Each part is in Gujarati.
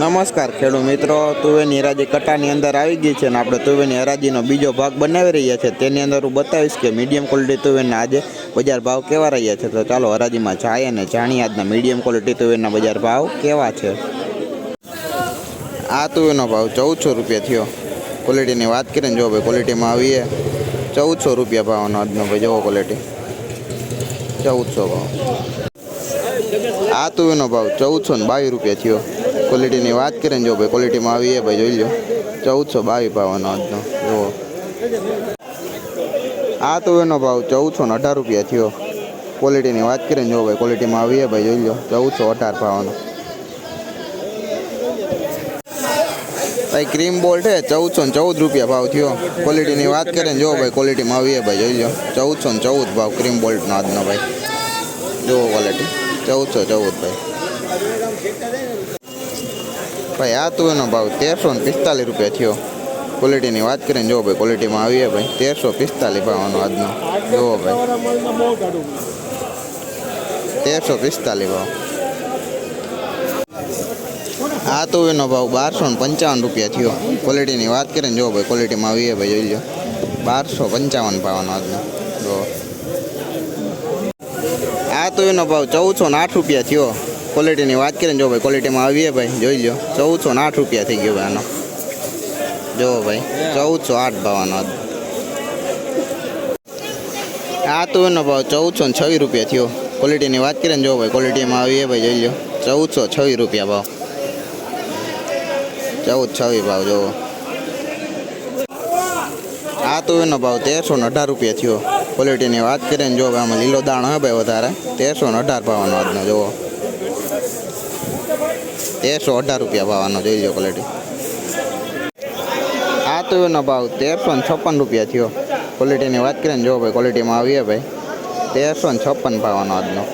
નમસ્કાર ખેડૂત મિત્રો, તુવેરની હરાજી કટાની અંદર આવી ગઈ છે અને આપણે તુવેરની હરાજીનો બીજો ભાગ બનાવી રહ્યા છે. તેની અંદર હું બતાવીશ કે મીડિયમ ક્વોલિટી તુવેરના આજે બજાર ભાવ કેવા રહ્યા છે. તો ચાલો હરાજીમાં જાય અને જાણીએ આજના મીડિયમ ક્વોલિટી તુવેરના બજાર ભાવ કેવા છે. આ તુવેરનો ભાવ ચૌદસો રૂપિયા થયો. ક્વોલિટીની વાત કરીએ ને જો ભાઈ ક્વોલિટીમાં આવીએ. ચૌદસો રૂપિયા ભાવનો આજનો ભાઈ જવો ક્વોલિટી ચૌદસો ભાવ. આ તુવેરનો ભાવ ચૌદસો ને બાવીસ રૂપિયા થયો. ક્વોલિટીની વાત કરીએ ને જો ભાઈ ક્વોલિટીમાં આવીએ ભાઈ જોઈ લો ચૌદસો બાવીસ ભાવનો આજનો. જુઓ. આ તો એનો ભાવ ચૌદસો ને અઢાર રૂપિયા થયો. ક્વોલિટીની વાત કરીએ ને જો ભાઈ ક્વોલિટીમાં આવીએ ભાઈ જોઈ લો ચૌદસો અઢાર ભાવનો. ભાઈ ક્રીમ બોલ્ટ છે ચૌદસો ને ચૌદ રૂપિયા ભાવ થયો. ક્વોલિટીની વાત કરીએ ને જો ભાઈ ક્વોલિટીમાં આવીએ ભાઈ જોઈ લો ચૌદસો ને ચૌદ ભાવ ક્રીમ બોલ્ટનો આજનો ભાઈ. જુઓ ક્વોલિટી ચૌદસો ચૌદ ભાઈ. ભાઈ, આ તુવેરનો ભાવ તેરસો ને પિસ્તાલીસ રૂપિયા થયો. ક્વોલિટીની વાત કરીને જુઓ ભાઈ ક્વોલિટીમાં આવીએ ભાઈ. તેરસો પિસ્તાલીસ ભાવનો આજનો. જુઓ ભાઈ. તેરસો પિસ્તાલીસ ભાવ. આ તુવેરનો ભાવ બારસો ને પંચાવન રૂપિયા થયો. ક્વોલિટીની વાત કરીને જુઓ ભાઈ ક્વોલિટીમાં આવીએ ભાઈ, જોઈ લો. બારસો પંચાવન ભાવનો આજનો. જુઓ આ તો એનો ભાવ ચૌદસો ને આઠ રૂપિયા થયો. ક્વોલિટીની વાત કરીને જો ભાઈ ક્વોલિટીમાં આવીએ ભાઈ, જોઈ લો ચૌદસો આઠ રૂપિયા થઈ ગયો ભાઈ આનો. જો ભાઈ, ચૌદસો આઠ ભાવનો. આ તો એનો ભાવ ચૌદસો ને છવ્વીસ રૂપિયા થયો. ક્વોલિટીની વાત કરીએ ને, જો ભાઈ ક્વોલિટીમાં આવીએ ભાઈ, જોઈ લો ચૌદસો છવ્વીસ રૂપિયા ભાવ. ચૌદ છવ્વીસ ભાવ જોવો આ તો એનો ભાવ તેરસો ને અઢાર રૂપિયા થયો. ક્વોલિટીની વાત કરીએ ને, જો આમાં લીલો દાણ હોય ભાઈ વધારે, તેરસો ને અઢાર ભાવનો આજનો જુઓ તેરસો અઢાર રૂપિયા ભાવનો જોઈ લો ક્વોલિટી આ તો એનો ભાવ તેરસો ને છપ્પન રૂપિયા થયો. ક્વોલિટીની વાત કરીએ ને, જો ભાઈ ક્વોલિટીમાં આવીએ ભાઈ. તેરસો ને છપ્પન ભાવનો આજનો.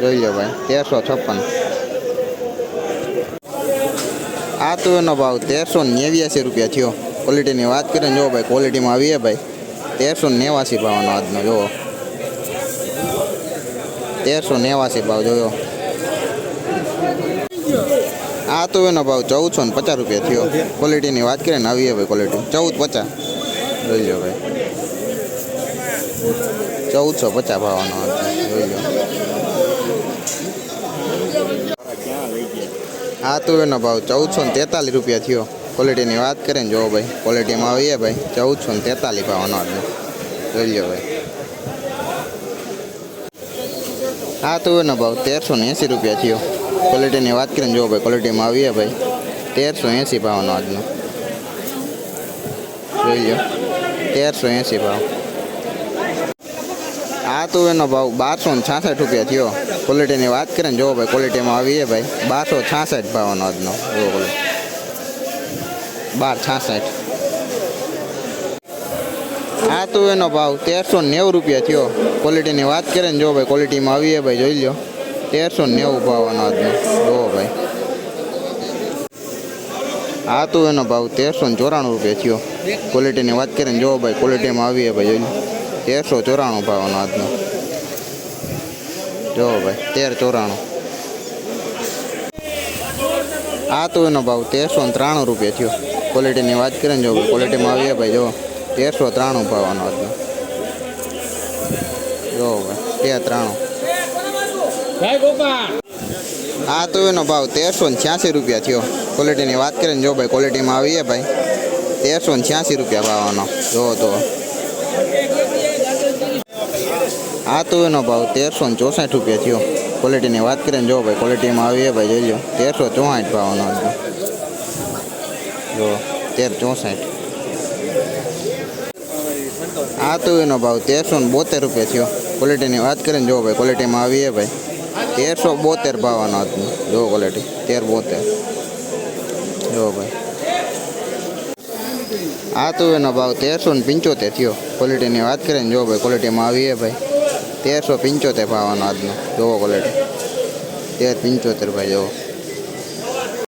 જોઈ લો ભાઈ, તેરસો છપ્પન. આ તો એનો ભાવ તેરસો નેવ્યાસી રૂપિયા થયો. ક્વોલિટીની વાત કરીને જો ભાઈ ક્વોલિટીમાં આવીએ ભાઈ. તેરસો નેવાસી ભાવનો આજનો, જુઓ. તેરસો નેવાસી ભાવ જોયો. આ તો એનો ભાવ ચૌદસો ને પચાસ રૂપિયા થયો. ક્વોલિટીની વાત કરીએ ને આવીએ ભાઈ ક્વોલિટી ચૌદ પચાસ. જોઈ લો ભાઈ. ચૌદસો પચાસ ભાવનો જોઈ લો. આ તો એનો ભાવ ચૌદસો ને તેતાલીસ રૂપિયા થયો. ક્વોલિટીની વાત કરીએ ને જુઓ ભાઈ ક્વોલિટીમાં આવીએ ભાઈ, ચૌદસો ને તેતાલીસ ભાવનો જોઈ લો ભાઈ. આ તો એનો ભાવ તેરસો ને એંસી રૂપિયા થયો. ક્વોલિટીની વાત કરીને જોવો ભાઈ ક્વોલિટીમાં આવીએ ભાઈ. તેરસો એંસી ભાવનો આજનો. જોઈ લો તેરસો એંસી ભાવ. આ તો એનો ભાવ બારસો ને છાસઠ રૂપિયા થયો. ક્વોલિટીની વાત કરીએ ને જોવો ભાઈ ક્વોલિટીમાં આવીએ ભાઈ. બારસો છાસઠ ભાવનો આજનો. જોવો બોલો. બાર છાસઠ. આ તો એનો ભાવ તેરસો નેવું રૂપિયા થયો. ક્વોલિટીની વાત કરીએ ને જો ભાઈ ક્વોલિટીમાં આવીએ ભાઈ, જોઈ લો તેરસો નેવું ભાવનો આજનો. જો ભાઈ. આ તો એનો ભાવ તેરસો ને ચોરાણું રૂપિયા થયો. ક્વોલિટીની વાત કરીએ ને જોવો ભાઈ ક્વોલિટીમાં આવીએ ભાઈ, જોઈ લો તેરસો ચોરાણું ભાવનો આજનો. જુઓ ભાઈ, તેર ચોરાણું. આ તો એનો ભાવ તેરસો ને ત્રાણું રૂપિયા થયો. ક્વોલિટીની વાત કરીએ ને જો ક્વોલિટીમાં આવીએ ભાઈ, જો. તેરસો ત્રાણું ભાવનો આજનો. જો ભાઈ તેર ત્રાણું આ તો એનો ભાવ તેરસો ને છ્યાસી રૂપિયા થયો. ક્વોલિટીની વાત કરીએ ને જો ભાઈ ક્વોલિટીમાં આવીએ ભાઈ. તેરસો ને છ્યાસી રૂપિયા ભાવનો જોવો તો. આ તો એનો ભાવ તેરસો ને ચોસઠ રૂપિયા થયો. ક્વોલિટીની વાત કરીએ ને જો ભાઈ ક્વોલિટીમાં આવીએ ભાઈ જોઈ લો તેરસો ચોસઠ ભાવનો જો તેર ચોસઠ. આ તો ભાવ તેરસો ને બોતેર રૂપિયા થયો. ક્વોલિટીની વાત કરીને જો ભાઈ ક્વોલિટીમાં આવીએ ભાઈ. તેરસો બોતેર ભાવવાનો હતો. જો ક્વોલિટી તેર બોતેર. જો ભાઈ. આ તો ભાવ તેરસો ને પંચોતેર થયો. ક્વોલિટીની વાત કરીએ ને જો ભાઈ ક્વોલિટીમાં આવીએ ભાઈ. તેરસો પંચોતેર ભાવવાનો આજનો જોવો ક્વોલિટી તેર પંચોતેર ભાઈ જોવો